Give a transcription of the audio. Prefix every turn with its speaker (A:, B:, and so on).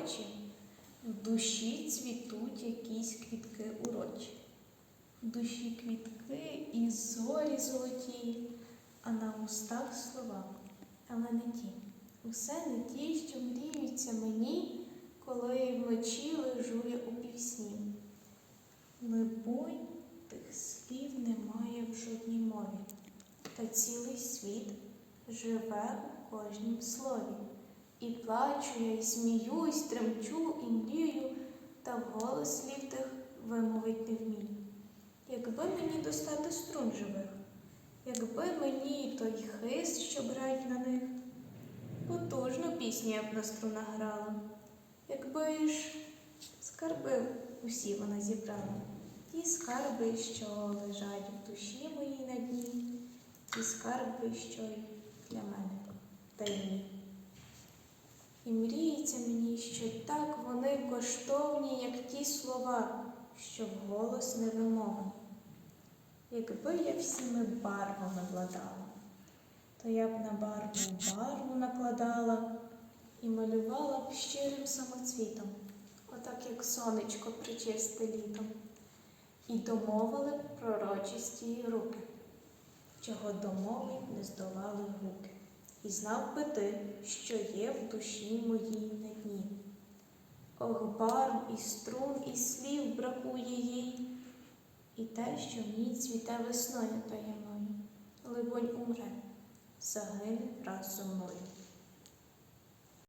A: очі, в душі цвітуть якісь квітки урочі. В душі квітки і зорі золоті, а на устах слова, але не ті. Усе не ті, що мріються мені, коли вночі лежу я у півсні. Либонь, тих слів немає в жодній мові, та цілий світ живе у кожнім слові. І плачу я, і сміюсь, тремчу і мрію, та вголос слів тих вимовить не вмію. Якби мені достати струн живих, якби мені той хист, що грають на них, потужну пісню я б на струнах грала, якби ж скарби усі вона зібрала, ті скарби, що лежать в душі моїй на дні, ті скарби, що й для мене таємні. І мріється мені, що так вони коштовні, як ті слова, що вголос не вимовлені. Якби я всіми барвами владала, то я б на барву барву накладала і малювала б щирим самоцвітом, отак як сонечко причисте літом, і домовили б пророчисті руки, чого домови не здолали гуки. І знав би ти, що є в душі моїй на дні. Ох, барв і струн, і слів бракує їй, і те, що в ній цвіте весною таємною, либонь умре, загине разом зо мною.